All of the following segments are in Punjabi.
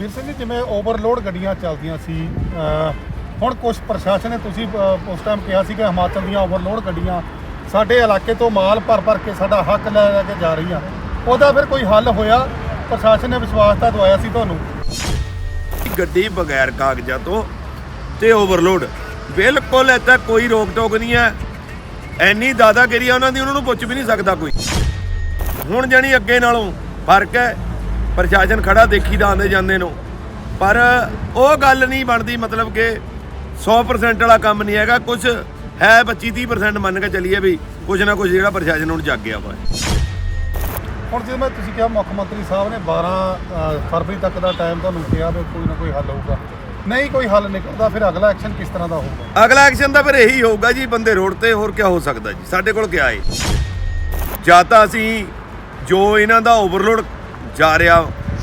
ਵੀਰ ਸਿੰਘ ਜੀ ਜਿਵੇਂ ਓਵਰਲੋਡ ਗੱਡੀਆਂ ਚੱਲਦੀਆਂ ਸੀ ਹੁਣ ਕੁਝ ਪ੍ਰਸ਼ਾਸਨ ਨੇ ਤੁਸੀਂ ਅਹ, ਉਸ ਟਾਈਮ ਕਿਹਾ ਸੀ ਕਿ ਹਿਮਾਚਲ ਦੀਆਂ ਓਵਰਲੋਡ ਗੱਡੀਆਂ ਸਾਡੇ ਇਲਾਕੇ ਤੋਂ ਮਾਲ ਭਰ ਭਰ ਕੇ ਸਾਡਾ ਹੱਕ ਲੈ ਲੈ ਕੇ ਜਾ ਰਹੀਆਂ। ਉਹਦਾ ਫਿਰ ਕੋਈ ਹੱਲ ਹੋਇਆ? ਪ੍ਰਸ਼ਾਸਨ ਨੇ ਵਿਸ਼ਵਾਸ ਤਾਂ ਦਵਾਇਆ ਸੀ ਤੁਹਾਨੂੰ? ਗੱਡੀ ਬਗੈਰ ਕਾਗਜ਼ਾਂ ਤੋਂ ਤੇ ਓਵਰਲੋਡ ਬਿਲਕੁਲ ਇੱਥੇ ਕੋਈ ਰੋਕ ਟੋਕ ਨਹੀਂ ਹੈ। ਐਨੀ ਦਾਦਾਗਿਰੀ ਆ ਉਹਨਾਂ ਦੀ ਉਹਨਾਂ ਨੂੰ ਪੁੱਛ ਵੀ ਨਹੀਂ ਸਕਦਾ ਕੋਈ। ਹੁਣ ਜਾਣੀ ਅੱਗੇ ਨਾਲੋਂ ਫ਼ਰਕ ਹੈ। ਪ੍ਰਸ਼ਾਸਨ ਖੜਾ ਦੇਖੀਦਾ ਆਉਂਦੇ ਜਾਂਦੇ ਨੂੰ। ਪਰ ਉਹ ਗੱਲ ਨਹੀਂ ਬਣਦੀ ਮਤਲਬ ਕਿ 100% ਵਾਲਾ ਕੰਮ ਨਹੀਂ ਹੈਗਾ। ਕੁਝ ਹੈ 25 30% ਮੰਨ ਕੇ ਚੱਲੀਏ ਵੀ ਕੁਝ ਨਾ ਕੁਝ ਜਿਹੜਾ ਪ੍ਰਸ਼ਾਸਨ ਹੁਣ ਜਾਗਿਆ ਵਾ ਹੁਣ ਜਿਵੇਂ ਤੁਸੀਂ ਕਿਹਾ ਮੁੱਖ ਮੰਤਰੀ ਸਾਹਿਬ ਨੇ 12 ਅਹ, ਫਰਵਰੀ ਤੱਕ ਦਾ ਟਾਈਮ ਤੁਹਾਨੂੰ ਕਿਹਾ ਵੀ ਕੋਈ ਨਾ ਕੋਈ ਹੱਲ ਹੋਊਗਾ। ਨਹੀਂ ਕੋਈ ਹੱਲ ਨਿਕਲਦਾ ਫਿਰ ਅਗਲਾ ਐਕਸ਼ਨ ਕਿਸ ਤਰ੍ਹਾਂ ਦਾ ਹੋਊਗਾ? ਅਗਲਾ ਐਕਸ਼ਨ ਤਾਂ ਫਿਰ ਇਹੀ ਹੋਊਗਾ ਜੀ ਬੰਦੇ ਰੋਡ ਤੇ ਹੋਰ ਕੀ ਹੋ ਸਕਦਾ ਜੀ? ਸਾਡੇ ਕੋਲ ਕਿਆ ਏ? ਜਾਂ ਤਾਂ ਅਸੀਂ ਜੋ ਇਹਨਾਂ ਦਾ ਓਵਰਲੋਡ ਜਾ ਰਿਹਾ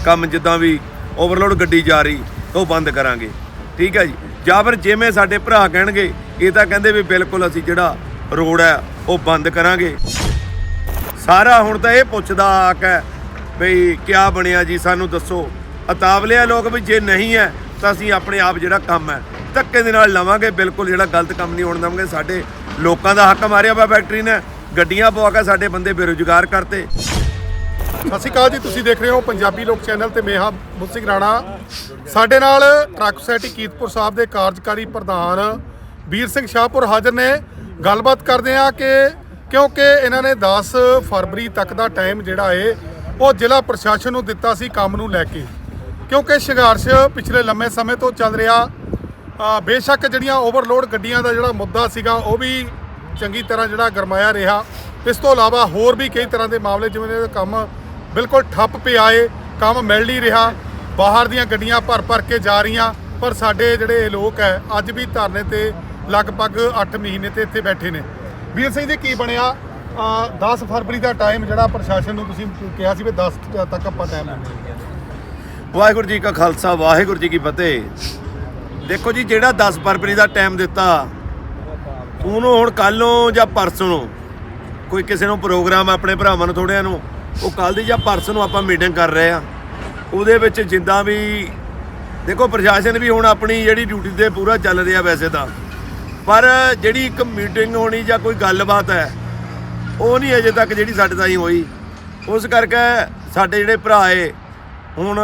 ਕੰਮ ਜਿੱਦਾਂ ਵੀ ਓਵਰਲੋਡ ਗੱਡੀ ਜਾ ਰਹੀ, ਉਹ ਬੰਦ ਕਰਾਂਗੇ। ਠੀਕ ਹੈ ਜੀ? ਜਾਂ ਫਿਰ ਜਿਵੇਂ ਸਾਡੇ ਭਰਾ ਕਹਿਣਗੇ, ਇਹ ਤਾਂ ਕਹਿੰਦੇ ਵੀ ਬਿਲਕੁਲ ਅਸੀਂ ਜਿਹੜਾ ਰੋਡ ਹੈ, ਉਹ ਬੰਦ ਕਰਾਂਗੇ। ਸਾਰਾ ਹੁਣ ਤਾਂ ਇਹ ਪੁੱਛਦਾ ਆਕ ਹੈ ਬਈ ਕਿਆ ਬਣਿਆ ਜੀ, ਸਾਨੂੰ ਦੱਸੋ। ਅਤਾਵਲੇ ਆ ਲੋਕ ਵੀ ਜੇ ਨਹੀਂ ਹੈ, ਤਾਂ ਅਸੀਂ ਆਪਣੇ ਆਪ ਜਿਹੜਾ ਕੰਮ ਹੈ, ਧੱਕੇ ਦੇ ਨਾਲ ਲਵਾਂਗੇ। ਬਿਲਕੁਲ ਜਿਹੜਾ ਗਲਤ ਕੰਮ ਨਹੀਂ ਹੋਣ ਦੇਵਾਂਗੇ। ਸਾਡੇ ਲੋਕਾਂ ਦਾ ਹੱਕ ਮਾਰਿਆ ਵਾ ਫੈਕਟਰੀ ਨੇ, ਗੱਡੀਆਂ ਪਵਾ ਕੇ ਸਾਡੇ ਬੰਦੇ ਬੇਰੁਜ਼ਗਾਰ ਕਰਤੇ। ਸਤਿ ਸ਼੍ਰੀ ਅਕਾਲ ਜੀ, ਤੁਸੀਂ ਦੇਖ ਰਹੇ ਹੋ ਪੰਜਾਬੀ ਲੋਕ ਚੈਨਲ ਤੇ ਮੇਹਾ ਮੁਸਿਕ ਰਾਣਾ। ਸਾਡੇ ਨਾਲ ਟਰੱਕ ਸੋਸਾਇਟੀ ਕੀਰਤਪੁਰ ਸਾਹਿਬ ਦੇ ਕਾਰਜਕਾਰੀ ਪ੍ਰਧਾਨ ਵੀਰ ਸਿੰਘ ਸ਼ਾਹਪੁਰ ਹਾਜ਼ਰ ਨੇ। ਗੱਲਬਾਤ ਕਰਦੇ ਆ ਕਿ ਕਿਉਂਕਿ ਇਹਨਾਂ ਨੇ 10 ਫਰਵਰੀ ਤੱਕ ਦਾ ਟਾਈਮ ਜਿਹੜਾ ਏ, ਉਹ ਜ਼ਿਲ੍ਹਾ ਪ੍ਰਸ਼ਾਸਨ ਨੂੰ ਦਿੱਤਾ ਸੀ ਕੰਮ ਨੂੰ ਲੈ ਕੇ। ਕਿਉਂਕਿ ਸੰਘਰਸ਼ ਪਿਛਲੇ ਲੰਮੇ ਸਮੇਂ ਤੋਂ ਚੱਲ ਰਿਹਾ। ਬੇਸ਼ੱਕ ਜਿਹੜੀਆਂ ਓਵਰਲੋਡ ਗੱਡੀਆਂ ਦਾ ਜਿਹੜਾ ਮੁੱਦਾ ਸੀਗਾ, ਉਹ ਵੀ ਚੰਗੀ ਤਰ੍ਹਾਂ ਜਿਹੜਾ ਗਰਮਾਇਆ ਰਿਹਾ। ਇਸ ਤੋਂ ਇਲਾਵਾ ਹੋਰ ਵੀ ਕਈ ਤਰ੍ਹਾਂ ਦੇ ਮਾਮਲੇ ਜਿਵੇਂ ਇਹ ਕੰਮ ਬਿਲਕੁਲ ਠੱਪ ਪਿਆ ਏ ਕੰਮ ਮਿਲ ਨਹੀਂ ਰਿਹਾ ਬਾਹਰ ਦੀਆਂ ਗੱਡੀਆਂ ਭਰ ਭਰ ਕੇ ਜਾ ਰਹੀਆਂ ਪਰ ਸਾਡੇ ਜਿਹੜੇ ਲੋਕ ਹੈ ਅੱਜ ਵੀ ਧਰਨੇ ਤੇ ਲਗਭਗ 8 ਮਹੀਨੇ ਤੇ ਇੱਥੇ ਬੈਠੇ ਨੇ। ਵੀਰ ਸਿੰਘ ਜੀ ਕੀ ਬਣਿਆ? ਅ, 10 ਫਰਵਰੀ ਦਾ ਟਾਈਮ ਜਿਹੜਾ ਪ੍ਰਸ਼ਾਸਨ ਨੂੰ ਤੁਸੀਂ ਕਿਹਾ ਸੀ ਵੀ 10 ਤੱਕ ਆਪਾਂ ਟਾਈਮ ਲੈਣਾ ਵਾਹਿਗੁਰੂ ਜੀ ਕਾ ਖਾਲਸਾ ਵਾਹਿਗੁਰੂ ਜੀ ਕੀ ਫਤਿਹ। ਦੇਖੋ ਜੀ ਜਿਹੜਾ 10 ਫਰਵਰੀ ਦਾ ਟਾਈਮ ਦਿੱਤਾ ਉਹਨੂੰ ਹੁਣ ਕੱਲ ਜਾਂ ਪਰਸੋਂ ਕੋਈ ਕਿਸੇ ਨੂੰ ਪ੍ਰੋਗਰਾਮ ਆਪਣੇ ਭਰਾਵਾਂ ਨੂੰ ਥੋੜਿਆਂ ਨੂੰ ਉਹ ਕੱਲ ਦੀ ਜਾਂ ਪਰਸੋਂ ਨੂੰ ਆਪਾਂ ਮੀਟਿੰਗ ਕਰ ਰਹੇ ਆ ਉਹਦੇ ਵਿੱਚ ਜਿੰਦਾ ਵੀ, ਦੇਖੋ ਪ੍ਰਸ਼ਾਸਨ ਵੀ ਹੁਣ ਆਪਣੀ ਜਿਹੜੀ ਡਿਊਟੀ ਤੇ ਪੂਰਾ ਚੱਲ ਰਿਹਾ ਵੈਸੇ ਤਾਂ। ਪਰ ਜਿਹੜੀ ਇੱਕ ਮੀਟਿੰਗ ਹੋਣੀ ਜਾਂ ਕੋਈ ਗੱਲਬਾਤ ਹੈ, ਉਹ ਨਹੀਂ ਅਜੇ ਤੱਕ ਜਿਹੜੀ ਸਾਡੇ ਤਾਈਂ ਹੋਈ। ਉਸ ਕਰਕੇ ਸਾਡੇ ਜਿਹੜੇ ਭਰਾ ਏ, ਹੁਣ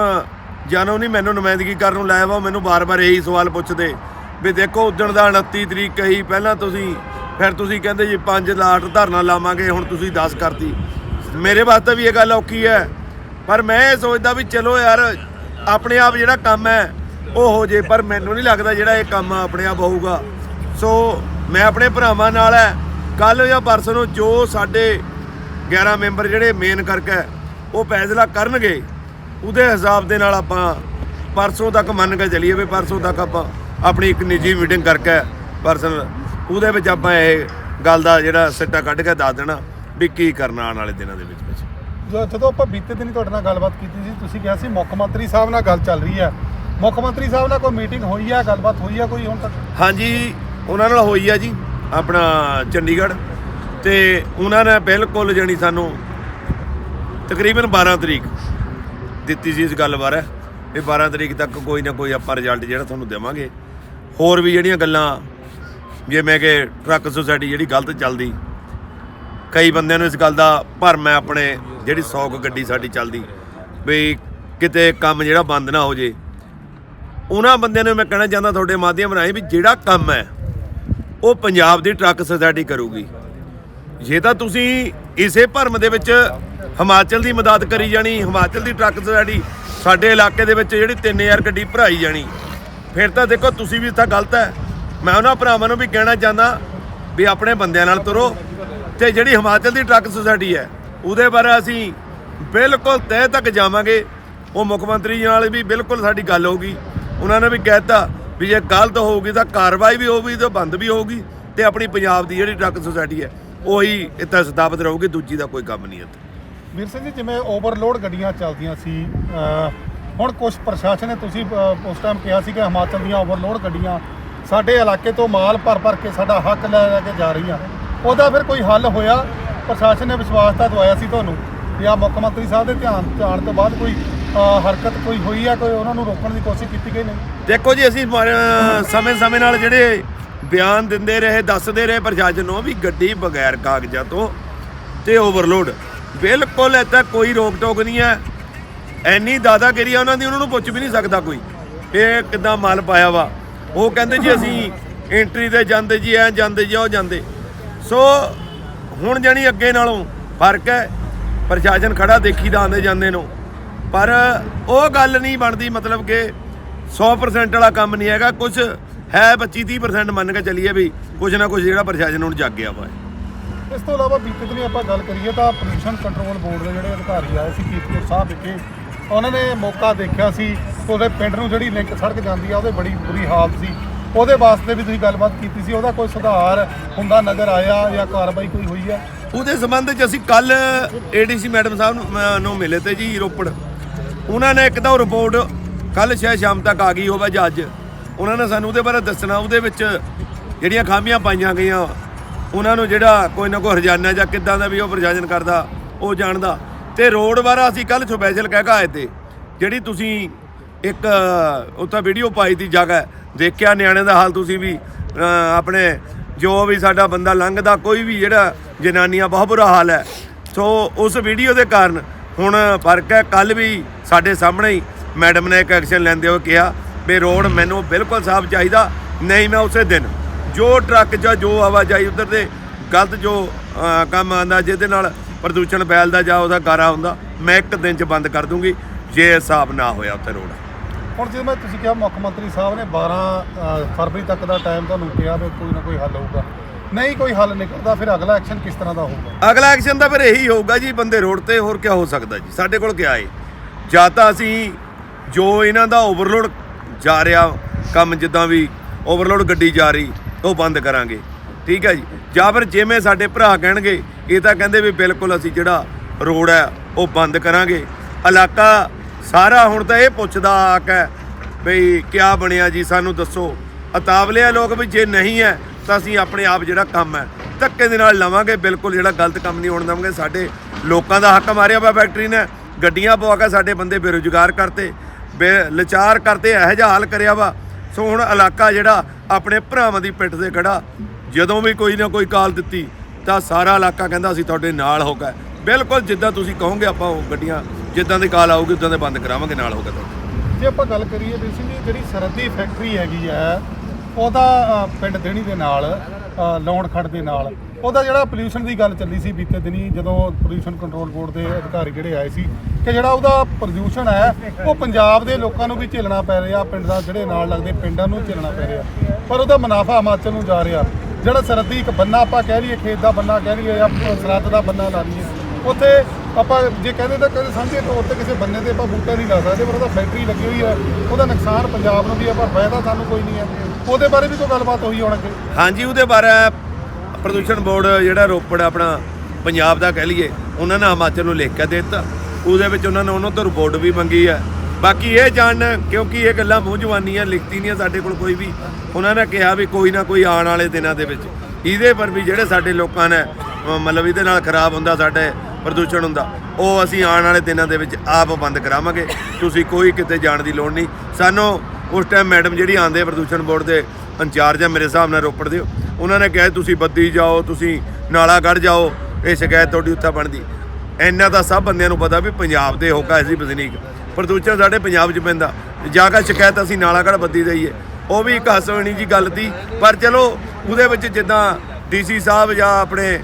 ਜਾਨੋ ਨਹੀਂ ਮੈਨੂੰ ਨੁਮਾਇੰਦਗੀ ਕਰਨ ਨੂੰ ਲਾਇਆ ਵਾ, ਉਹ ਮੈਨੂੰ ਬਾਰ-ਬਾਰ ਇਹੀ ਸਵਾਲ ਪੁੱਛਦੇ ਵੀ ਦੇਖੋ ਉਦਣ ਦਾ 29 ਤਰੀਕ ਕਹੀ, ਪਹਿਲਾਂ ਤੁਸੀਂ, ਫਿਰ ਤੁਸੀਂ ਕਹਿੰਦੇ ਜੀ 5 ਲਾਟ ਧਰਨਾ ਲਾਵਾਂਗੇ, ਹੁਣ ਤੁਸੀਂ 10 ਕਰਤੀ। ਮੇਰੇ ਵਾਸਤੇ ਵੀ ਇਹ ਗੱਲ ਔਖੀ ਹੈ। ਪਰ ਮੈਂ ਇਹ ਸੋਚਦਾ ਵੀ ਚਲੋ ਯਾਰ, ਆਪਣੇ ਆਪ ਜਿਹੜਾ ਕੰਮ ਹੈ, ਉਹ ਹੋ ਜੇ, ਪਰ ਮੈਨੂੰ ਨਹੀਂ ਲੱਗਦਾ ਜਿਹੜਾ ਇਹ ਕੰਮ ਆਪਣੇ ਆਪ ਹੋਊਗਾ। ਸੋ ਮੈਂ ਆਪਣੇ ਭਰਾਵਾਂ ਨਾਲ ਹੈ। ਕੱਲ ਜਾਂ ਪਰਸੋਂ ਨੂੰ ਜੋ ਸਾਡੇ 11 ਮੈਂਬਰ ਜਿਹੜੇ ਮੇਨ ਕਰਕੇ ਉਹ ਫੈਸਲਾ ਕਰਨਗੇ, ਉਹਦੇ ਹਿਸਾਬ ਦੇ ਨਾਲ ਆਪਾਂ ਪਰਸੋਂ ਤੱਕ ਮੰਨ ਕੇ ਚੱਲੀਏ ਵੀ ਪਰਸੋਂ ਤੱਕ ਆਪਾਂ ਆਪਣੀ ਇੱਕ ਨਿੱਜੀ ਮੀਟਿੰਗ ਕਰਕੇ ਪਰਸਨਲ ਉਹਦੇ ਵਿੱਚ ਆਪਾਂ ਇਹ ਗੱਲ ਦਾ ਜਿਹੜਾ ਸਿੱਟਾ ਕੱਢ ਕੇ ਦੱਸ ਦੇਣਾ। ਵੀ ਕੀ ਕਰਨਾ ਆਉਣ ਵਾਲੇ ਦਿਨਾਂ ਦੇ ਵਿੱਚ ਵਿੱਚ। ਜੋ- ਜਦੋਂ ਆਪਾਂ ਬੀਤੇ ਦਿਨੀ ਤੁਹਾਡੇ ਨਾਲ ਗੱਲਬਾਤ ਕੀਤੀ ਸੀ ਤੁਸੀਂ ਕਿਹਾ ਸੀ ਮੁੱਖ ਮੰਤਰੀ ਸਾਹਿਬ ਨਾਲ ਗੱਲ ਚੱਲ ਰਹੀ ਹੈ। ਮੁੱਖ ਮੰਤਰੀ ਸਾਹਿਬ ਨਾਲ ਕੋਈ ਮੀਟਿੰਗ ਹੋਈ ਹੈ ਗੱਲਬਾਤ ਹੋਈ ਹੈ ਕੋਈ ਹੁਣ ਤੱਕ? ਹਾਂਜੀ ਉਹਨਾਂ ਨਾਲ ਹੋਈ ਆ ਜੀ ਆਪਣਾ ਚੰਡੀਗੜ੍ਹ। ਤੇ ਉਹਨਾਂ ਨੇ ਬਿਲਕੁਲ ਜਾਣੀ ਸਾਨੂੰ ਤਕਰੀਬਨ 12 ਤਰੀਕ ਦਿੱਤੀ ਸੀ ਇਸ ਗੱਲ ਬਾਰੇ ਵੀ 12 ਤਰੀਕ ਤੱਕ ਕੋਈ ਨਾ ਕੋਈ ਆਪਾਂ ਰਿਜ਼ਲਟ ਜਿਹੜਾ ਤੁਹਾਨੂੰ ਦੇਵਾਂਗੇ। ਹੋਰ ਵੀ ਜਿਹੜੀਆਂ ਗੱਲਾਂ ਜਿਵੇਂ ਕਿ ਟਰੱਕ ਸੁਸਾਇਟੀ ਜਿਹੜੀ ਗਲਤ ਚੱਲਦੀ ਕਈ ਬੰਦਿਆਂ ਨੂੰ ਇਸ ਗੱਲ ਦਾ ਭਰਮ ਹੈ ਆਪਣੇ ਜਿਹੜੀ 100 ਗੱਡੀ ਸਾਡੀ ਚੱਲਦੀ। ਵੀ ਕਿਤੇ ਕੰਮ ਜਿਹੜਾ ਬੰਦ ਨਾ ਹੋ ਜੇ। ਉਹਨਾਂ ਬੰਦਿਆਂ ਨੂੰ ਮੈਂ ਕਹਿਣਾ ਚਾਹੁੰਦਾ ਤੁਹਾਡੇ ਮਾਧਿਅਮ ਰਾਹੀਂ ਵੀ ਜਿਹੜਾ ਕੰਮ ਹੈ, ਉਹ ਪੰਜਾਬ ਦੀ ਟਰੱਕ ਸੋਸਾਇਟੀ ਕਰੂਗੀ। ਜੇ ਤਾਂ ਤੁਸੀਂ ਇਸੇ ਭਰਮ ਦੇ ਵਿੱਚ ਹਿਮਾਚਲ ਦੀ ਮਦਦ ਕਰੀ ਜਾਣੀ, ਹਿਮਾਚਲ ਦੀ ਟਰੱਕ ਸੋਸਾਇਟੀ ਸਾਡੇ ਇਲਾਕੇ ਦੇ ਵਿੱਚ ਜਿਹੜੀ 3000 ਗੱਡੀ ਭਰਾਈ ਜਾਣੀ, ਫਿਰ ਤਾਂ ਦੇਖੋ ਤੁਸੀਂ ਵੀ ਇੱਥੇ ਗਲਤ ਹੈ। ਮੈਂ ਉਹਨਾਂ ਭਰਾਵਾਂ ਨੂੰ ਵੀ ਕਹਿਣਾ ਚਾਹੁੰਦਾ ਵੀ ਆਪਣੇ ਬੰਦਿਆਂ ਨਾਲ ਤੁਰੋ। ਤੇ ਜਿਹੜੀ ਹਿਮਾਚਲ ਦੀ ਟਰੱਕ ਸੁਸਾਇਟੀ ਹੈ, ਉਹਦੇ ਬਾਰੇ ਅਸੀਂ ਬਿਲਕੁਲ ਤਹਿ ਤੱਕ ਜਾਵਾਂਗੇ। ਉਹ ਮੁੱਖ ਮੰਤਰੀ ਜੀ ਨਾਲ ਵੀ ਬਿਲਕੁਲ ਸਾਡੀ ਗੱਲ ਹੋਊਗੀ। ਉਹਨਾਂ ਨੇ ਵੀ ਕਹਿਤਾ ਵੀ ਜੇ ਗਲਤ ਹੋਊਗੀ ਤਾਂ ਕਾਰਵਾਈ ਵੀ ਹੋਊਗੀ ਤੇ ਬੰਦ ਵੀ ਹੋਊਗੀ ਤੇ ਆਪਣੀ ਪੰਜਾਬ ਦੀ ਜਿਹੜੀ ਟਰੱਕ ਸੁਸਾਇਟੀ ਹੈ, ਉਹੀ ਇੱਥੇ ਸਥਾਪਿਤ ਰਹੂਗੀ, ਦੂਜੀ ਦਾ ਕੋਈ ਕੰਮ ਨਹੀਂ ਇੱਥੇ। ਵੀਰ ਸਿੰਘ ਜੀ, ਜਿਵੇਂ ਓਵਰਲੋਡ ਗੱਡੀਆਂ ਚੱਲਦੀਆਂ ਸੀ ਹੁਣ ਕੁਝ ਪ੍ਰਸ਼ਾਸਨ ਨੇ ਤੁਸੀਂ ਉਸ ਟਾਈਮ ਕਿਹਾ ਸੀ ਕਿ ਹਿਮਾਚਲ ਦੀਆਂ ਓਵਰਲੋਡ ਗੱਡੀਆਂ ਸਾਡੇ ਇਲਾਕੇ ਤੋਂ ਮਾਲ ਭਰ ਭਰ ਕੇ ਸਾਡਾ ਹੱਕ ਲੈ ਲੈ ਕੇ ਜਾ ਰਹੀਆਂ ਉਹਦਾ ਫਿਰ ਕੋਈ ਹੱਲ ਹੋਇਆ? ਪ੍ਰਸ਼ਾਸਨ ਨੇ ਵਿਸ਼ਵਾਸ ਤਾਂ ਦਵਾਇਆ ਸੀ ਤੁਹਾਨੂੰ ਵੀ ਆ ਮੁੱਖ ਮੰਤਰੀ ਸਾਹਿਬ ਦੇ ਧਿਆਨ ਚ ਤੋਂ ਬਾਅਦ ਕੋਈ ਹਰਕਤ ਕੋਈ ਹੋਈ ਆ? ਕੋਈ ਉਹਨਾਂ ਨੂੰ ਰੋਕਣ ਦੀ ਕੋਸ਼ਿਸ਼ ਕੀਤੀ ਗਈ ਨਹੀਂ? ਦੇਖੋ ਜੀ, ਅਸੀਂ ਸਮੇਂ-ਸਮੇਂ ਨਾਲ ਜਿਹੜੇ ਬਿਆਨ ਦਿੰਦੇ ਰਹੇ, ਦੱਸਦੇ ਰਹੇ ਪ੍ਰਸ਼ਾਸਨ ਨੂੰ ਵੀ ਗੱਡੀ ਬਗੈਰ ਕਾਗਜ਼ਾਂ ਤੋਂ ਤੇ ਓਵਰਲੋਡ ਬਿਲਕੁਲ ਇੱਥੇ ਕੋਈ ਰੋਕ ਟੋਕ ਨਹੀਂ ਹੈ। ਐਨੀ ਦਾਦਾਗਿਰੀ ਆ, ਉਹਨਾਂ ਦੀ ਉਹਨਾਂ ਨੂੰ ਪੁੱਛ ਵੀ ਨਹੀਂ ਸਕਦਾ ਕੋਈ। ਇਹ ਕਿਦਾਂ ਮਾਲ ਪਾਇਆ ਵਾ? ਉਹ ਕਹਿੰਦੇ ਜੀ, ਅਸੀਂ ਐਂਟਰੀ ਤੇ ਜਾਂਦੇ ਜੀ, ਐ ਜਾਂਦੇ ਜੀ, ਉਹ ਜਾਂਦੇ। ਸੋ ਹੁਣ ਜਾਣੀ ਅੱਗੇ ਨਾਲੋਂ ਫ਼ਰਕ ਹੈ, ਪ੍ਰਸ਼ਾਸਨ ਖੜਾ ਦੇਖੀਦਾ ਆਉਂਦੇ ਜਾਂਦੇ ਨੂੰ। ਪਰ ਉਹ ਗੱਲ ਨਹੀਂ ਬਣਦੀ, ਮਤਲਬ ਕਿ 100% ਵਾਲਾ ਕੰਮ ਨਹੀਂ ਹੈਗਾ ਕੁਝ ਹੈ 25 30% ਮੰਨ ਕੇ ਚੱਲੀਏ ਵੀ ਕੁਝ ਨਾ ਕੁਝ ਜਿਹੜਾ ਪ੍ਰਸ਼ਾਸਨ ਹੁਣ ਜਾਗਿਆ ਵਾ। ਇਸ ਤੋਂ ਇਲਾਵਾ ਬੀਤੇ ਦਿਨੀ ਆਪਾਂ ਗੱਲ ਕਰੀਏ ਤਾਂ ਪੋਲੂਸ਼ਨ ਕੰਟਰੋਲ ਬੋਰਡ ਦੇ ਜਿਹੜੇ ਅਧਿਕਾਰੀ ਆਏ ਸੀ ਕੀਰਤਪੁਰ ਸਾਹਿਬ ਵਿਖੇ, ਉਹਨਾਂ ਨੇ ਮੌਕਾ ਦੇਖਿਆ ਸੀ ਉਹਦੇ ਪਿੰਡ ਨੂੰ ਜਿਹੜੀ ਲਿੰਕ ਸੜਕ ਜਾਂਦੀ ਆ, ਉਹਦੇ ਬੜੀ ਬੁਰੀ ਹਾਲਤ ਸੀ। ਉਹਦੇ ਵਾਸਤੇ ਵੀ ਤੁਸੀਂ ਗੱਲਬਾਤ ਕੀਤੀ ਸੀ, ਉਹਦਾ ਕੋਈ ਸੁਧਾਰ ਹੁੰਦਾ, ਨਜ਼ਰ ਆਇਆ ਜਾਂ ਕਾਰਵਾਈ ਕੋਈ ਹੋਈ ਆ ਉਹਦੇ ਸੰਬੰਧ ਵਿੱਚ ਅਸੀਂ ਕੱਲ ਏਡੀਸੀ ਮੈਡਮ ਸਾਹਿਬ ਨੂੰ ਨੂੰ ਮਿਲੇ ਤੇ ਜੀ ਰੋਪੜ ਉਹਨਾਂ ਨੇ ਇੱਕ ਇੱਕਦਮ ਰਿਪੋਰਟ ਕੱਲ ਸ਼ਾਇਦ ਸ਼ਾਮ ਤੱਕ ਆ ਗਈ ਹੋਵੇ ਜਾਂ ਅੱਜ ਉਹਨਾਂ ਨੇ ਸਾਨੂੰ ਉਹਦੇ ਬਾਰੇ ਦੱਸਣਾ, ਉਹਦੇ ਵਿੱਚ ਜਿਹੜੀਆਂ ਖਾਮੀਆਂ ਪਾਈਆਂ ਗਈਆਂ, ਉਹਨਾਂ ਨੂੰ ਜਿਹੜਾ ਕੋਈ ਨਾ ਕੋਈ ਹਰਜਾਨਾ ਜਾਂ ਕਿੱਦਾਂ ਦਾ ਵੀ ਉਹ ਪ੍ਰਜਾਜਨ ਕਰਦਾ, ਉਹ ਜਾਣਦਾ। ਤੇ ਰੋਡ ਬਾਰੇ ਅਸੀਂ ਕੱਲ ਸਪੈਸ਼ਲ ਕਹਿ ਕੇ ਆਏ ਤੇ, ਜਿਹੜੀ ਤੁਸੀਂ ਇੱਕ ਉੱਥੇ ਵੀਡੀਓ ਪਾਈ ਦੀ ਜਗ੍ਹਾ। ਦੇਖਿਆ ਨਿਆਣੇ ਦਾ ਹਾਲ ਤੁਸੀਂ ਵੀ ਆਪਣੇ, ਜੋ ਵੀ ਸਾਡਾ ਬੰਦਾ ਲੰਘਦਾ, ਕੋਈ ਵੀ ਜਿਹੜਾ ਜਨਾਨੀਆਂ, ਬਹੁਤ ਬੁਰਾ ਹਾਲ ਹੈ। ਸੋ, ਉਸ ਵੀਡੀਓ ਦੇ ਕਾਰਨ ਹੁਣ ਫ਼ਰਕ ਹੈ। ਕੱਲ ਵੀ ਸਾਡੇ ਸਾਹਮਣੇ ਹੀ ਮੈਡਮ ਨੇ ਇੱਕ ਐਕਸ਼ਨ ਲੈਂਦੇ ਹੋਏ ਕਿਹਾ ਵੀ ਰੋਡ ਮੈਨੂੰ ਬਿਲਕੁਲ ਸਾਫ਼ ਚਾਹੀਦਾ, ਨਹੀਂ ਮੈਂ ਉਸੇ ਦਿਨ ਜੋ ਟਰੱਕ ਜਾਂ ਜੋ ਆਵਾਜਾਈ ਉਧਰ ਦੇ ਗਲਤ ਜੋ ਕੰਮ ਆਂਦਾ ਜਿਹਦੇ ਨਾਲ ਪ੍ਰਦੂਸ਼ਣ ਫੈਲਦਾ ਜਾਂ ਉਹਦਾ ਗਾਰਾ ਹੁੰਦਾ, ਮੈਂ ਇੱਕ ਦਿਨ 'ਚ ਬੰਦ ਕਰ ਦੂੰਗੀ। ਜੇ ਹਿਸਾਬ ਨਾ ਹੋਇਆ ਉੱਥੇ ਰੋਡ। ਹੁਣ ਜਿਵੇਂ ਮੈਂ ਤੁਸੀਂ ਕਿਹਾ ਮੁੱਖ ਮੰਤਰੀ ਸਾਹਿਬ ਨੇ 12 ਅ, ਫਰਵਰੀ ਤੱਕ ਦਾ ਟਾਈਮ ਤੁਹਾਨੂੰ ਕਿਹਾ ਵੀ ਕੋਈ ਨਾ ਕੋਈ ਹੱਲ ਹੋਊਗਾ। ਨਹੀਂ ਕੋਈ ਹੱਲ ਨਿਕਲਦਾ ਫਿਰ ਅਗਲਾ ਐਕਸ਼ਨ ਕਿਸ ਤਰ੍ਹਾਂ ਦਾ ਹੋਊਗਾ? ਅਗਲਾ ਐਕਸ਼ਨ ਤਾਂ ਫਿਰ ਇਹੀ ਹੋਊਗਾ ਜੀ ਬੰਦੇ ਰੋਡ ਤੇ ਹੋਰ ਕੀ ਹੋ ਸਕਦਾ ਜੀ? ਸਾਡੇ ਕੋਲ ਕੀ ਆਏ ਜਾਂ ਤਾਂ ਅਸੀਂ ਜੋ ਇਹਨਾਂ ਦਾ ਓਵਰਲੋਡ ਜਾ ਰਿਹਾ ਕੰਮ ਜਿੱਦਾਂ ਵੀ ਓਵਰਲੋਡ ਗੱਡੀ ਜਾ ਰਹੀ ਉਹ ਬੰਦ ਕਰਾਂਗੇ। ਠੀਕ ਹੈ ਜੀ? ਜਾਂ ਫਿਰ ਜਿਵੇਂ ਸਾਡੇ ਭਰਾ ਕਹਿਣਗੇ ਇਹ ਤਾਂ ਕਹਿੰਦੇ ਵੀ ਬਿਲਕੁਲ ਅਸੀਂ ਜਿਹੜਾ ਰੋਡ ਹੈ ਉਹ ਬੰਦ ਕਰਾਂਗੇ। ਇਲਾਕਾ ਸਾਰਾ ਹੁਣ ਤਾਂ ਇਹ ਪੁੱਛਦਾ ਆਕ ਹੈ ਬਈ ਕਿਆ ਬਣਿਆ ਜੀ, ਸਾਨੂੰ ਦੱਸੋ। ਅਤਾਵਲੇ ਆ ਲੋਕ ਵੀ ਜੇ ਨਹੀਂ ਹੈ, ਤਾਂ ਅਸੀਂ ਆਪਣੇ ਆਪ ਜਿਹੜਾ ਕੰਮ ਹੈ, ਧੱਕੇ ਦੇ ਨਾਲ ਲਵਾਂਗੇ। ਬਿਲਕੁਲ ਜਿਹੜਾ ਗਲਤ ਕੰਮ ਨਹੀਂ ਹੋਣ ਦੇਵਾਂਗੇ। ਸਾਡੇ ਲੋਕਾਂ ਦਾ ਹੱਕ ਮਾਰਿਆ ਵਾ ਫੈਕਟਰੀ ਨੇ। ਗੱਡੀਆਂ ਪਵਾ ਕੇ ਸਾਡੇ ਬੰਦੇ ਬੇਰੁਜ਼ਗਾਰ ਕਰਤੇ, ਬੇ- ਲਾਚਾਰ ਕਰਦੇ ਇਹੋ ਜਿਹਾ ਹਾਲ ਕਰਿਆ ਵਾ। ਸੋ ਹੁਣ ਇਲਾਕਾ ਜਿਹੜਾ ਆਪਣੇ ਭਰਾਵਾਂ ਦੀ ਪਿੱਠ ਤੇ ਖੜਾ, ਜਦੋਂ ਵੀ ਕੋਈ ਨਾ ਕੋਈ ਕਾਲ ਦਿੱਤੀ, ਤਾਂ ਸਾਰਾ ਇਲਾਕਾ ਕਹਿੰਦਾ ਅਸੀਂ ਤੁਹਾਡੇ ਨਾਲ ਹੋ ਗਏ। ਬਿਲਕੁਲ ਜਿੱਦਾਂ ਤੁਸੀਂ ਕਹੋਗੇ ਆਪਾਂ ਉਹ ਗੱਡੀਆਂ ਜਿੱਦਾਂ ਦੇ ਕਾਲ ਆਊਗੀ ਉਦਾਂ ਦੇ ਬੰਦ ਕਰਾਵਾਂਗੇ ਨਾਲ ਹੋਗਾ ਤੁਹਾਡੇ। ਜੇ ਆਪਾਂ ਗੱਲ ਕਰੀਏ ਵੀ ਜੀ ਜਿਹੜੀ ਸਰਹੱਦੀ ਫੈਕਟਰੀ ਹੈਗੀ ਹੈ ਉਹਦਾ ਅ, ਪਿੰਡ ਦੇਣੀ ਦੇ ਨਾਲ ਅ, ਲਾਉਣ ਖੜ ਦੇ ਨਾਲ ਉਹਦਾ ਜਿਹੜਾ ਪੋਲੂਸ਼ਨ ਦੀ ਗੱਲ ਚੱਲੀ ਸੀ ਬੀਤੇ ਦਿਨੀ ਜਦੋਂ ਪੋਲੂਸ਼ਨ ਕੰਟਰੋਲ ਬੋਰਡ ਦੇ ਅਧਿਕਾਰੀ ਜਿਹੜੇ ਆਏ ਸੀ ਕਿ ਜਿਹੜਾ ਉਹਦਾ ਪ੍ਰਦੂਸ਼ਣ ਹੈ ਉਹ ਪੰਜਾਬ ਦੇ ਲੋਕਾਂ ਨੂੰ ਵੀ ਝੇਲਣਾ ਪੈ ਰਿਹਾ ਪਿੰਡ ਦਾ ਜਿਹੜੇ ਨਾਲ ਲੱਗਦੇ ਪਿੰਡਾਂ ਨੂੰ ਝੇਲਣਾ ਪੈ ਰਿਹਾ ਪਰ ਉਹਦਾ ਮੁਨਾਫਾ ਹਿਮਾਚਲ ਨੂੰ ਜਾ ਰਿਹਾ। ਜਿਹੜਾ ਸਰਹੱਦੀ ਇੱਕ ਬੰਨਾ ਆਪਾਂ ਕਹਿ ਲਈਏ ਖੇਤ ਦਾ ਬੰਨਾ ਕਹਿ ਲਈਏ ਜਾਂ ਸਰਹੱਦ ਦਾ ਬੰਨਾ ਲਾ ਲਈਏ ਉੱਥੇ ਆਪਾਂ ਜੇ ਕਹਿੰਦੇ ਤਾਂ ਕਦੇ ਸਾਂਝੇ ਤੌਰ ਤੇ ਕਿਸੇ ਬੰਨੇ ਤੇ ਆਪਾਂ ਬੂਟਾ ਨਹੀਂ ਲਾ ਸਕਦੇ, ਪਰ ਉਹਦਾ ਫੈਕਟਰੀ ਲੱਗੀ ਹੋਈ ਹੈ ਉਹਦਾ ਨੁਕਸਾਨ ਪੰਜਾਬ ਨੂੰ ਵੀ ਹੈ ਪਰ ਫਾਇਦਾ ਸਾਨੂੰ ਕੋਈ ਨਹੀਂ ਹੈ ਉਹਦੇ ਬਾਰੇ ਵੀ ਕੋਈ ਗੱਲਬਾਤ ਹੋਈ ਹੋਣ ਅੱਗੇ ਹਾਂਜੀ, ਉਹਦੇ ਬਾਰੇ ਪ੍ਰਦੂਸ਼ਣ ਬੋਰਡ ਜਿਹੜਾ ਰੋਪੜ ਆਪਣਾ, ਪੰਜਾਬ ਦਾ ਕਹਿ ਲਈਏ, ਉਹਨਾਂ ਨੇ ਹਿਮਾਚਲ ਨੂੰ ਲਿਖ ਕੇ ਦੇ ਦਿੱਤਾ। ਉਹਦੇ ਵਿੱਚ ਉਹਨਾਂ ਨੇ ਉਹਨਾਂ ਤੋਂ ਰਿਪੋਰਟ ਵੀ ਮੰਗੀ ਹੈ ਬਾਕੀ ਇਹ ਜਾਣਨਾ ਕਿਉਂਕਿ ਇਹ ਗੱਲਾਂ ਮੂੰਹ ਜਵਾਨੀਆਂ, ਲਿਖਤੀ ਨਹੀਂ ਹੈ ਸਾਡੇ ਕੋਲ ਕੋਈ ਵੀ। ਉਹਨਾਂ ਨੇ ਕਿਹਾ ਵੀ ਕੋਈ ਨਾ ਕੋਈ ਆਉਣ ਵਾਲੇ ਦਿਨਾਂ ਦੇ ਵਿੱਚ, ਇਹਦੇ ਪਰ ਵੀ ਜਿਹੜੇ ਸਾਡੇ ਲੋਕਾਂ ਨੇ ਮਤਲਬ ਇਹਦੇ ਨਾਲ ਖਰਾਬ ਹੁੰਦਾ ਸਾਡੇ ਪ੍ਰਦੂਸ਼ਣ ਹੁੰਦਾ। ਉਹ ਅਸੀਂ ਆਉਣ ਵਾਲੇ ਦਿਨਾਂ ਦੇ ਵਿੱਚ ਆਪ ਬੰਦ ਕਰਾਵਾਂਗੇ। ਤੁਸੀਂ ਕੋਈ ਕਿਤੇ ਜਾਣ ਦੀ ਲੋੜ ਨਹੀਂ। ਸਾਨੂੰ ਉਸ ਟਾਈਮ ਮੈਡਮ ਜਿਹੜੀ ਆਂਦੇ ਪ੍ਰਦੂਸ਼ਣ ਬੋਰਡ ਦੇ ਇੰਚਾਰਜ ਆ, ਮੇਰੇ ਹਿਸਾਬ ਨਾਲ ਰੋਪੜ ਦੇ, ਉਹਨਾਂ ਨੇ ਕਿਹਾ, ਤੁਸੀਂ ਬੱਦੀ ਜਾਓ, ਤੁਸੀਂ ਨਾਲਾਗੜ੍ਹ ਜਾਓ, ਇਹ ਸ਼ਿਕਾਇਤ ਤੁਹਾਡੀ ਉੱਥੇ ਬਣਦੀ। ਇੰਨਾ ਤਾਂ ਸਭ ਬੰਦਿਆਂ ਨੂੰ ਪਤਾ ਵੀ ਪੰਜਾਬ ਦੇ ਹੋਕਾ ਐਸੀ ਵਸਨੀਕ। ਪ੍ਰਦੂਸ਼ਣ ਸਾਡੇ ਪੰਜਾਬ 'ਚ ਪੈਂਦਾ। ਜਾ ਕੇ ਸ਼ਿਕਾਇਤ ਅਸੀਂ ਨਾਲਾਗੜ੍ਹ ਬੱਦੀ ਦਈਏ। ਉਹ ਵੀ ਇੱਕ ਹਸਵਣੀ ਜੀ ਗੱਲ ਤੀ ਪਰ ਚਲੋ ਉਹਦੇ ਵਿੱਚ ਜਿੱਦਾਂ ਡੀਸੀ ਸਾਹਿਬ ਜਾਂ ਆਪਣੇ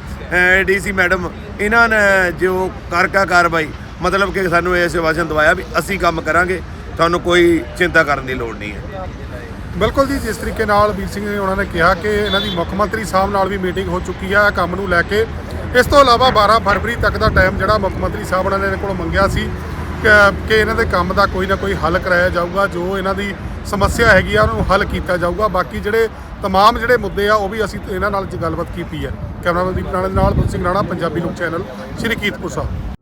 ਡੀਸੀ ਮੈਡਮ ਇਹਨਾਂ ਨੇ ਜੋ ਕਰਕਾ ਕਾਰਵਾਈ ਮਤਲਬ ਕਿ ਸਾਨੂੰ ਇਹ ਆਸ਼ਵਾਸਨ ਦਵਾਇਆ ਵੀ ਅਸੀਂ ਕੰਮ ਕਰਾਂਗੇ ਤੁਹਾਨੂੰ ਕੋਈ ਚਿੰਤਾ ਕਰਨ ਦੀ ਲੋੜ ਨਹੀਂ ਹੈ ਬਿਲਕੁਲ ਜੀ ਜਿਸ ਤਰੀਕੇ ਨਾਲ ਵੀਰ ਸਿੰਘ ਨੇ ਉਹਨਾਂ ਨੇ ਕਿਹਾ ਕਿ ਇਹਨਾਂ ਦੀ ਮੁੱਖ ਮੰਤਰੀ ਸਾਹਿਬ ਨਾਲ ਵੀ ਮੀਟਿੰਗ ਹੋ ਚੁੱਕੀ ਹੈ ਕੰਮ ਨੂੰ ਲੈ ਕੇ ਇਸ ਤੋਂ ਇਲਾਵਾ 12 ਫਰਵਰੀ ਤੱਕ ਦਾ ਟਾਈਮ ਜਿਹੜਾ ਮੁੱਖ ਮੰਤਰੀ ਸਾਹਿਬ ਉਹਨਾਂ ਨੇ ਇਹਨਾਂ ਕੋਲੋਂ ਮੰਗਿਆ ਸੀ ਕਿ- ਕਿ ਇਹਨਾਂ ਦੇ ਕੰਮ ਦਾ ਕੋਈ ਨਾ ਕੋਈ ਹੱਲ ਕਰਾਇਆ ਜਾਊਗਾ ਜੋ ਇਹਨਾਂ ਦੀ ਸਮੱਸਿਆ ਹੈਗੀ ਆ ਉਹਨੂੰ ਹੱਲ ਕੀਤਾ ਜਾਊਗਾ ਬਾਕੀ ਜਿਹੜੇ तमाम ਜਿਹੜੇ ਮੁੱਦੇ ਆ ਉਹ ਵੀ ਅਸੀਂ ਇਹਨਾਂ ਨਾਲ ਗੱਲਬਾਤ ਕੀਤੀ ਹੈ ਕੈਮਰਾਮੈਨ ਦੀਪ ਨਾਲੇ ਨਾਲ ਬੁੱਧ ਸਿੰਘ ਰਾਣਾ ਪੰਜਾਬੀ ਲੋਕ ਚੈਨਲ ਸ਼੍ਰੀ ਕੀਰਤਪੁਰ ਸਾਹਿਬ।